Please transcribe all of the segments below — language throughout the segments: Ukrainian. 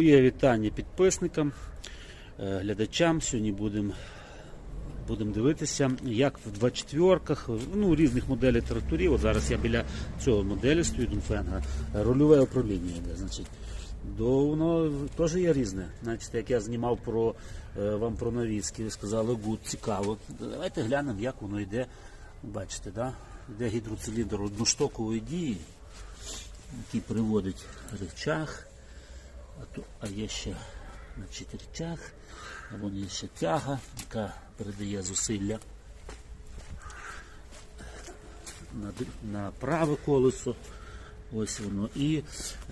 Є вітання підписникам, е, глядачам. Сьогодні будемо будем дивитися, як в 24-ках, ну, різних моделей тракторів. От зараз я біля цього моделі стою Дунфенга, рульове управління йде. Значить, до, воно теж є різне. Значить, як я знімав про, е, вам про навіски, ви сказали, гуд, цікаво. Давайте глянемо, як воно йде. Бачите, да? йде гідроциліндр одноштокової дії, який приводить речах. А, тут, а є ще значить, рычаг, а вон є ще тяга, яка передає зусилля на, на праве колесо. Ось воно. І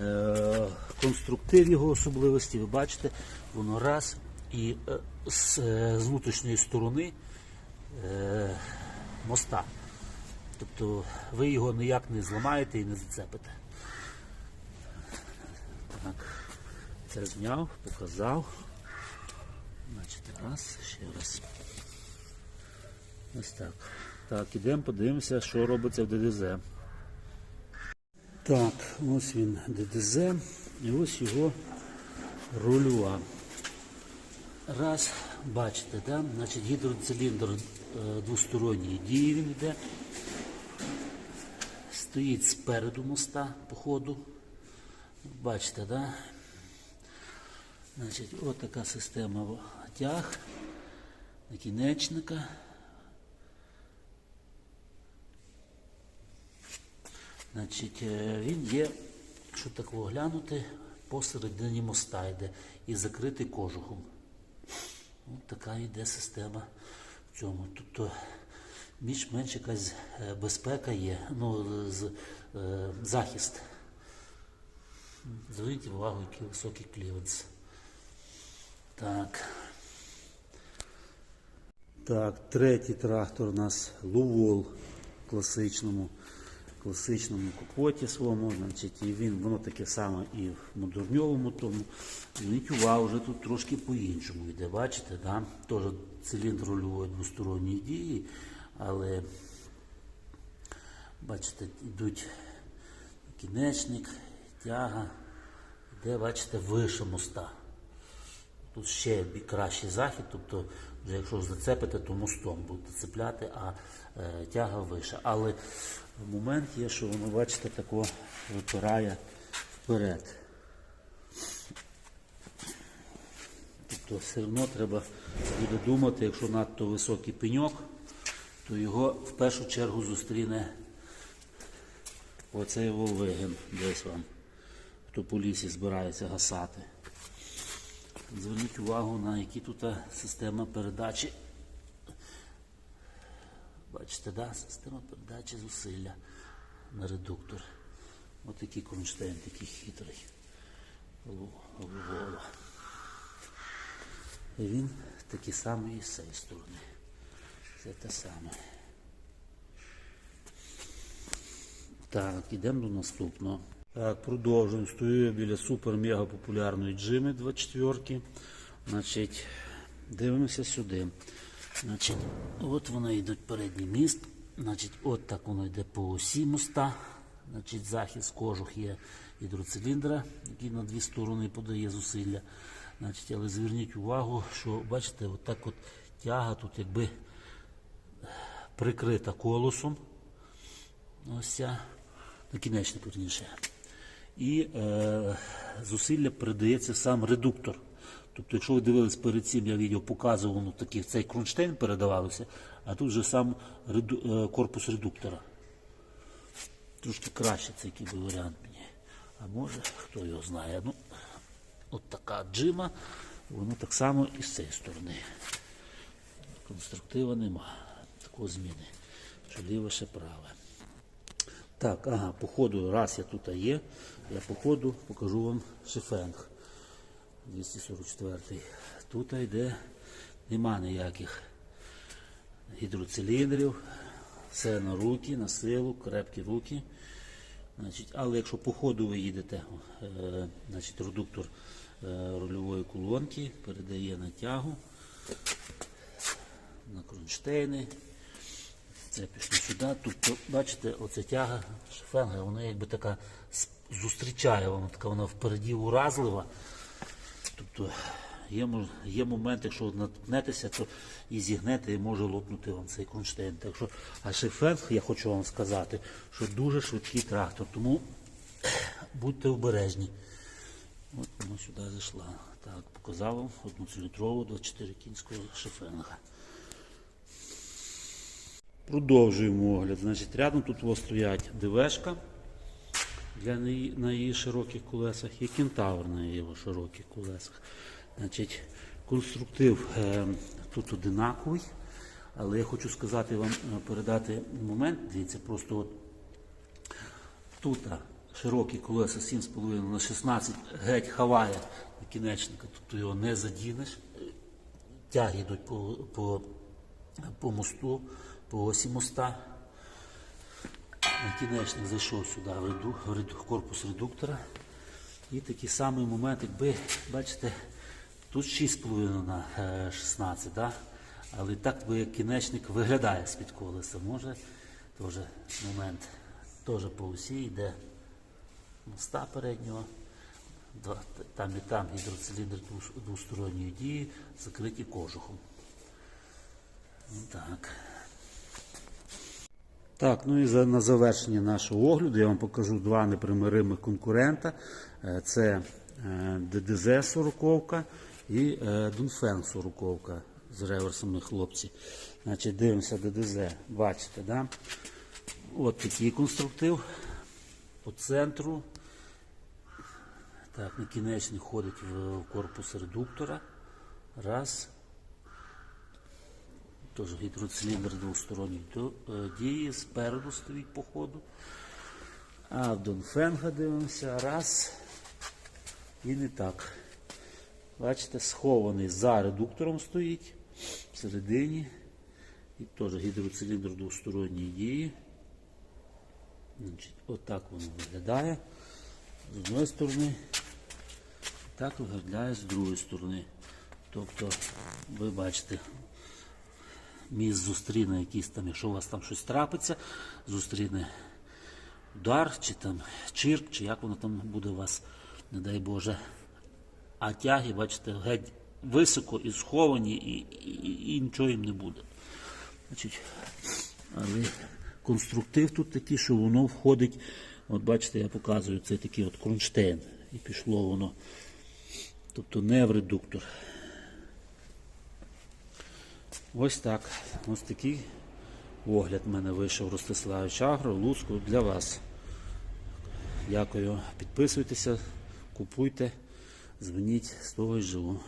е, конструктив його особливості, ви бачите, воно раз і е, з, е, з внутрішньої сторони е, моста. Тобто ви його ніяк не зламаєте і не зацепите. Так, це зняв, показав. Значить, раз, ще раз. Ось так. Так, ідемо, подивимося, що робиться в ДДЗ. Так, ось він ДДЗ і ось його рульова. Раз, бачите, да? значить гідроциліндр е, двосторонньої дії він йде. Стоїть спереду моста по ходу. Бачите, да? Значить, от така система тяг, накінечника. Значить, е, він є, якщо так оглянути, посередині моста йде і закритий кожухом. От така йде система в цьому. Тобто більш-менш якась е, безпека є, ну, з, е, захист. Зверніть увагу, який високий клівенс. Так. Так, третій трактор у нас Лувол в класичному, класичному капоті своєму. Значить, і він, воно таке саме і в модерньовому тому. Увагу, вже тут трошки по-іншому йде, бачите, да? Теж циліндр рульової двосторонньої дії, але бачите, йдуть кінечник, тяга, де, бачите, вище моста. Тут ще кращий захід, тобто, вже якщо зацепите, то мостом будете цепляти, а е, тяга вище. Але момент є, що воно, бачите, тако випирає вперед. Тобто все одно треба буде думати, якщо надто високий пеньок, то його в першу чергу зустріне оцей волвиген десь вам, хто по лісі збирається гасати. Зверніть увагу на які тут система передачі. Бачите, да? система передачі зусилля на редуктор. Ось такий кронштейн, такий хитрий. Голу- І він такий самий і з цієї сторони. Це те саме. Так, ідемо до наступного. Так, продовжуємо. Стою я біля супер-мега популярної джими 24. Значить, дивимося сюди. Значить, от воно йде передній міст. Значить, от так воно йде по осі моста. Значить, захист кожух є гідроциліндра, який на дві сторони подає зусилля. Значить, але зверніть увагу, що бачите, от так от тяга тут якби прикрита колосом. Ось ця, накінечник верніше. І е, зусилля передається сам редуктор. Тобто, якщо ви дивились перед цим, я відео показував, ну, такий, цей кронштейн передавався, а тут вже сам реду, е, корпус редуктора. Трошки краще цей який варіант мені. А може, хто його знає. Ну, от така джима, воно так само і з цієї сторони. Конструктива нема. Такої зміни. Що ліве, ще праве. Так, ага, по ходу, раз я тут є, я по ходу покажу вам шифенг 244. Тут йде, нема ніяких гідроциліндрів, все на руки, на силу, крепкі руки. Значить, але якщо по ходу ви їдете, е, значить, редуктор е, рульової колонки передає на тягу, на кронштейни. Це пішло сюди. Тобто, бачите, оця тяга шифенга, вона якби така зустрічає, вона така вона впереді уразлива. Тобто є, є момент, якщо наткнетеся, то і зігнете, і може лопнути вам цей кронштейн. Так що, а шифенг, я хочу вам сказати, що дуже швидкий трактор, тому будьте обережні. От вона сюди зайшла. Так, показав вам одну цилітрову 24 кінського шифенга. Продовжуємо огляд. Значить, рядом тут стоять ДВшка для неї, на її широких колесах і кентавр на її широких колесах. Значить, конструктив е, тут одинаковий, але я хочу сказати вам, е, передати момент. Дивіться, просто от тут широкі колеса 7,5 на 16 геть хаває накінечника, тобто його не задінеш. Тяги йдуть по, по, по мосту, по осі моста. Накінечник зайшов сюди в, реду, в реду- корпус редуктора. І такий самий момент, якби, бачите, тут 6,5 на е, 16, да? але так би кінечник виглядає з-під колеса. Може, теж момент теж по осі йде моста переднього. Там і там гідроциліндр двосторонньої дії, закриті кожухом. Ну, Так. Так, ну і за, на завершення нашого огляду я вам покажу два непримиримих конкурента. Е, Це е, ДДЗ 40 і е, Дунфен 40 з реверсами хлопці. Значить, дивимося ДДЗ. Бачите, да? От такий конструктив по центру. Так, накінечник ходить в корпус редуктора. Раз. Тож гідроциліндр двосторонньої до- е, дії, спереду стоїть по ходу. А в Донфенга дивимося. Раз. І не так. Бачите, схований за редуктором стоїть. Всередині. І теж гідроциліндр двосторонньої дії. Значить, отак воно виглядає. З одної сторони. Так виглядає з другої сторони. Тобто, ви бачите, міст зустріне якийсь там, якщо у вас там щось трапиться, зустріне удар, чи там чирк, чи як воно там буде у вас, не дай Боже. А тяги, бачите, геть високо і сховані, і, і, і нічого їм не буде. Значить, але конструктив тут такий, що воно входить, от бачите, я показую, це такий от кронштейн. І пішло воно. Тобто не в редуктор. Ось так. Ось такий огляд в мене вийшов Ростиславич Агро, Луцьку для вас. Дякую. Підписуйтеся, купуйте, дзвоніть, з того й живу.